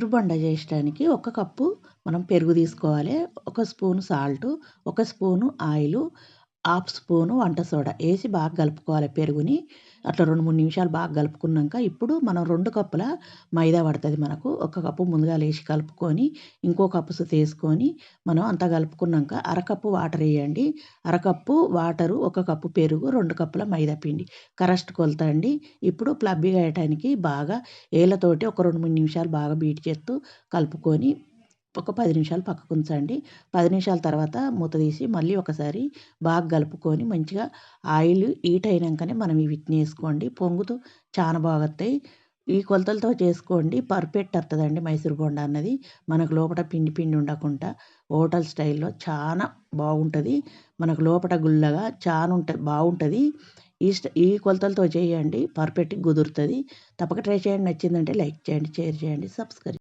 మైసూర్ చేయడానికి ఒక కప్పు మనం పెరుగు తీసుకోవాలి. ఒక స్పూన్ సాల్ట్ ఒక స్పూను ఆయిలు హాఫ్ స్పూను వంట సోడా వేసి బాగా కలుపుకోవాలి పెరుగుని. అట్లా రెండు మూడు నిమిషాలు బాగా కలుపుకున్నాక ఇప్పుడు మనం రెండు కప్పుల మైదా పడుతుంది మనకు. ఒక కప్పు ముందుగా లేచి కలుపుకొని ఇంకో కప్పు తీసుకొని మనం అంతా కలుపుకున్నాక అరకప్పు వాటర్ వేయండి. అరకప్పు వాటరు ఒక కప్పు పెరుగు రెండు కప్పుల మైదా పిండి. కరెక్ట్ కొలత అండి ఇప్పుడు ప్లబ్బిగా వేయటానికి బాగా ఏళ్ళతోటి ఒక రెండు మూడు నిమిషాలు బాగా బీట్ చేస్తూ కలుపుకొని ఒక పది నిమిషాలు పక్కకు ఉంచండి. పది నిమిషాల తర్వాత మూత తీసి మళ్ళీ ఒకసారి బాగా కలుపుకొని మంచిగా ఆయిల్ హీట్ అయినాకనే మనం వీటిని వేసుకోండి. పొంగుతూ చాలా బాగా వస్తాయి. ఈ కొలతలతో చేసుకోండి. పర్ఫెక్ట్ వస్తుందండి మైసూర్ బొండా అన్నది. మనకు లోపల పిండి పిండి ఉండకుండా హోటల్ స్టైల్లో చాలా బాగుంటుంది. మనకు లోపల గుల్లగా చాలా ఉంటుంది బాగుంటుంది. ఈ ఈ కొలతలతో చేయండి. పర్ఫెక్ట్గా కుదురుతుంది. తప్పక ట్రై చేయండి. నచ్చిందంటే లైక్ చేయండి షేర్ చేయండి సబ్స్క్రైబ్